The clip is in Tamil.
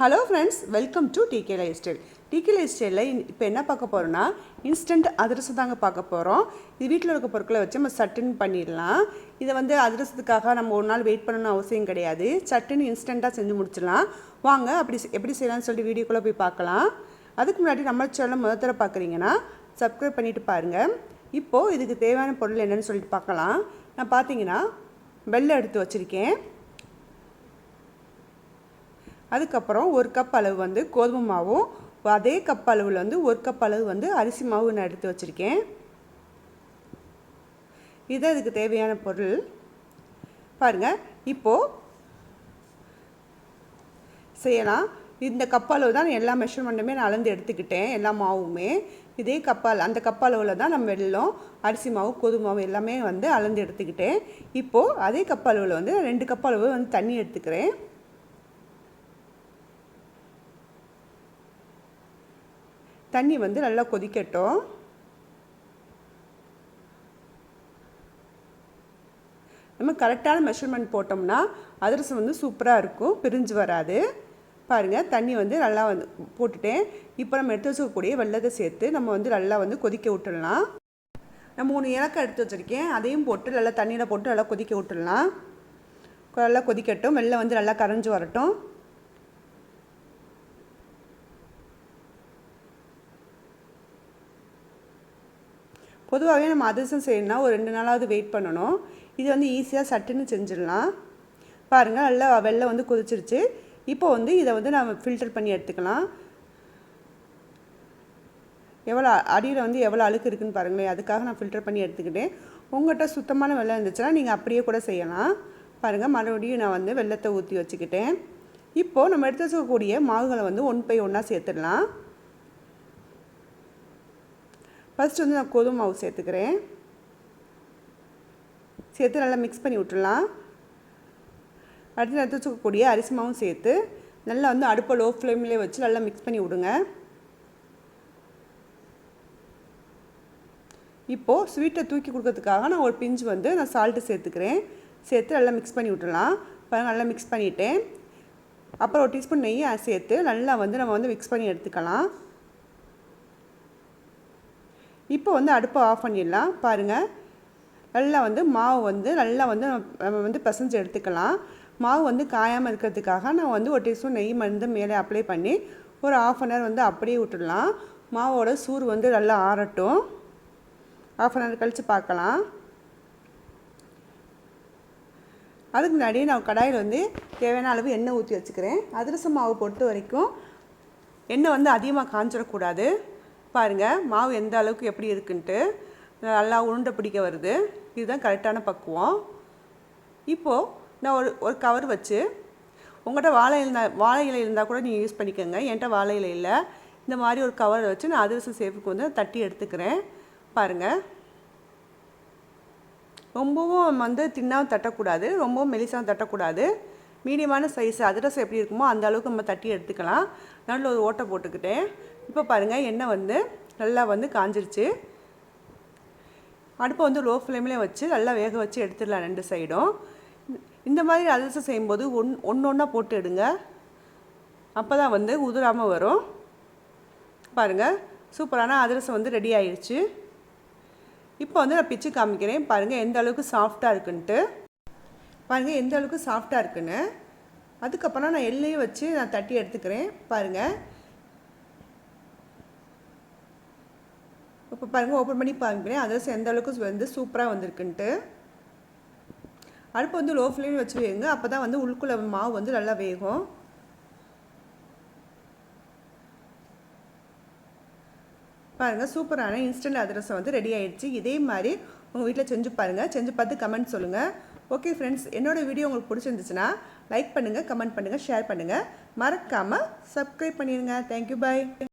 Hello friends welcome to TK lifestyle TK life ஸ்டைலில் இப்போ என்ன பார்க்க போகிறோன்னா இன்ஸ்டன்ட் அதிரசம் தாங்க பார்க்க போகிறோம் இது வீட்டில் இருக்க பொருட்களை வச்சு நம்ம சட்டுன்னு பண்ணிடலாம். இதை வந்து அதிரசத்துக்காக நம்ம ஒரு நாள் வெயிட் பண்ணணும்னு அவசியம் கிடையாது. சட்டுன்னு இன்ஸ்டண்ட்டாக செஞ்சு முடிச்சிடலாம். வாங்க அப்படி எப்படி செய்யலாம்னு சொல்லிட்டு வீடியோக்குள்ளே போய் பார்க்கலாம். அதுக்கு முன்னாடி நம்ம சேனல் முதல் தடவை பார்க்குறீங்கன்னா சப்ஸ்கிரைப் பண்ணிவிட்டு பாருங்கள் இப்போது இதுக்கு தேவையான பொருள் என்னன்னு சொல்லிட்டு பார்க்கலாம். நான் பார்த்தீங்கன்னா வெள்ளை எடுத்து வச்சுருக்கேன். அதுக்கப்புறம் ஒரு கப் அளவு வந்து கோதுமை மாவும் அதே கப் அளவில் வந்து ஒரு கப் அளவு வந்து அரிசி மாவு நான் எடுத்து வச்சுருக்கேன். இது அதுக்கு தேவையான பொருள். பாருங்கள் இப்போது செய்யலாம். இந்த கப் அளவு தான் எல்லா மெஷர்மெண்ட்டுமே நான் அளந்து எடுத்துக்கிட்டேன் எல்லா மாவுமே. இதே கப்பால் அந்த கப்பளவில் தான் நம்ம வெள்ளம் அரிசி மாவு கோதுமை மாவு எல்லாமே வந்து அளந்து எடுத்துக்கிட்டேன். இப்போது அதே கப்பளவில் வந்து ரெண்டு கப்பளவு வந்து தண்ணி எடுத்துக்கிறேன். தண்ணி வந்து நல்லா கொதிக்கட்டும். நம்ம கரெக்டான மெஷர்மெண்ட் போட்டோம்னா அதிரசம் வந்து சூப்பராக இருக்கும் பிரிஞ்சு வராது. பாருங்கள் தண்ணி வந்து நல்லா வந்து போட்டுட்டேன். இப்போ நம்ம எடுத்து வச்சுக்கக்கூடிய வெள்ளத்தை சேர்த்து நம்ம வந்து நல்லா வந்து கொதிக்க விட்டுடலாம். நான் மூணு ஏலக்காய் எடுத்து வச்சுருக்கேன். அதையும் போட்டு நல்லா தண்ணியில் போட்டு நல்லா கொதிக்க விட்டுடலாம். நல்லா கொதிக்கட்டும். வெள்ளை வந்து நல்லா கரைஞ்சி வரட்டும். பொதுவாகவே நம்ம அதிரசம் செய்யணும்னா ஒரு ரெண்டு நாளாவது வெயிட் பண்ணணும். இது வந்து ஈஸியாக சட்டுன்னு செஞ்சிடலாம். பாருங்கள் நல்லா வெள்ளம் வந்து கொதிச்சிருச்சு. இப்போ வந்து இதை வந்து நம்ம ஃபில்டர் பண்ணி எடுத்துக்கலாம். எவ்வளோ அடியில் வந்து எவ்வளோ அழுக்கு இருக்குதுன்னு பாருங்களேன். அதுக்காக நான் ஃபில்டர் பண்ணி எடுத்துக்கிட்டேன். உங்கள்கிட்ட சுத்தமான வெள்ளம் இருந்துச்சுன்னா நீங்கள் அப்படியே கூட செய்யலாம். பாருங்கள் மறுபடியும் நான் வந்து வெள்ளத்தை ஊற்றி வச்சுக்கிட்டேன். இப்போது நம்ம எடுத்து வச்சுக்கக்கூடிய மாவுகளை வந்து ஒன் பை ஒன்றா சேர்த்துடலாம். ஃபஸ்ட்டு வந்து நான் கோதுமை மாவு சேர்த்துக்கிறேன். சேர்த்து நல்லா மிக்ஸ் பண்ணி விட்டுடலாம். அடுத்து எடுத்து வச்சுக்கக்கூடிய அரிசி மாவும் சேர்த்து நல்லா வந்து அடுப்பை லோ ஃப்ளேம்லேயே வச்சு நல்லா மிக்ஸ் பண்ணி விடுங்க. இப்போது ஸ்வீட்டை தூக்கி கொடுக்கறதுக்காக நான் ஒரு பிஞ்சு வந்து நான் சால்ட்டு சேர்த்துக்கிறேன். சேர்த்து நல்லா மிக்ஸ் பண்ணி விட்டுடலாம். பாருங்க நல்லா மிக்ஸ் பண்ணிவிட்டேன் அப்புறம் ஒரு டீஸ்பூன் நெய்யை சேர்த்து நல்லா வந்து நம்ம வந்து மிக்ஸ் பண்ணி எடுத்துக்கலாம். இப்போ வந்து அடுப்பை ஆஃப் பண்ணிடலாம். பாருங்கள் நல்லா வந்து மாவு வந்து நல்லா வந்து நம்ம வந்து பிசைஞ்சு எடுத்துக்கலாம். மாவு வந்து காயாமல் இருக்கிறதுக்காக நான் வந்து ஒரு டீஸ்பூன் நெய் மருந்து மேலே அப்ளை பண்ணி ஒரு ஆஃப் அன் ஹவர் வந்து அப்படியே விட்டுடலாம். மாவோட சூறு வந்து நல்லா ஆறட்டும். ஆஃப் அன் ஹவர் கழித்து பார்க்கலாம். அதுக்கு முன்னாடி நான் கடாயில் வந்து தேவையான அளவு எண்ணெய் ஊற்றி வச்சுக்கிறேன். அதிரசம் மாவு பொறுத்த வரைக்கும் எண்ணெய் வந்து அதிகமாக காஞ்சிடக்கூடாது. பாருங்கள் மாவு எந்த அளவுக்கு எப்படி இருக்குன்ட்டு நல்லா உருண்டை பிடிக்க வருது. இதுதான் கரெக்டான பக்குவம். இப்போது நான் ஒரு ஒரு கவர் வச்சு உங்கள்கிட்ட வாழை இருந்தால் வாழை இலை இருந்தால் கூட நீங்கள் யூஸ் பண்ணிக்கோங்க. என்கிட்ட வாழை இலை இல்லை. இந்த மாதிரி ஒரு கவர் வச்சு நான் அதிரசம் சேஃபுக்கு வந்து தட்டி எடுத்துக்கிறேன். பாருங்கள் ரொம்பவும் வந்து தின்னாவும் தட்டக்கூடாது. ரொம்பவும் மெலிசாவும் தட்டக்கூடாது. மீடியமான சைஸ் அதிரசம் எப்படி இருக்குமோ அந்த அளவுக்கு நம்ம தட்டி எடுத்துக்கலாம். நல்ல ஒரு ஓட்டை போட்டுக்கிட்டேன். இப்போ பாருங்கள் எண்ணெய் வந்து நல்லா வந்து காஞ்சிருச்சு. அடுப்பை வந்து லோ ஃப்ளேம்லேயே வச்சு நல்லா வேக வச்சு எடுத்துடலாம் ரெண்டு சைடும் இந்த மாதிரி அதிரசம் செய்யும்போது ஒன் ஒன்று ஒன்றா போட்டு எடுங்க. அப்போ தான் வந்து உதிராமல் வரும். பாருங்கள் சூப்பரான அதிரசம் வந்து ரெடி ஆயிடுச்சு இப்போ வந்து நான் பிச்சு காமிக்கிறேன். பாருங்கள் எந்த அளவுக்கு சாஃப்டாக இருக்குன்ட்டு. பாருங்கள் எந்த அளவுக்கு சாஃப்டாக இருக்குன்னு. அதுக்கப்புறம் நான் எல்லையும் வச்சு நான் தட்டி எடுத்துக்கிறேன். பாருங்கள் இப்போ பாருங்கள் ஓப்பன் பண்ணி காமிக்கிறேன் அதிரசம் எந்த அளவுக்கு வந்து சூப்பராக வந்திருக்குன்ட்டு. அடுப்பு வந்து லோ ஃப்ளேமில் வச்சு வேகுங்க. அப்போ தான் வந்து உள்குள்ள மாவு வந்து நல்லா வேகும். பாருங்கள் சூப்பரான இன்ஸ்டன்ட் அதிரசம் வந்து ரெடி ஆகிடுச்சு இதே மாதிரி உங்கள் வீட்டில் செஞ்சு பாருங்கள் செஞ்சு பார்த்து கமெண்ட் சொல்லுங்கள் ஓகே ஃப்ரெண்ட்ஸ் என்னோடய வீடியோ உங்களுக்கு பிடிச்சிருந்துச்சுன்னா லைக் பண்ணுங்கள் கமெண்ட் பண்ணுங்கள் ஷேர் பண்ணுங்கள் மறக்காமல் சப்ஸ்கிரைப் பண்ணிடுங்க தேங்க்யூ பாய்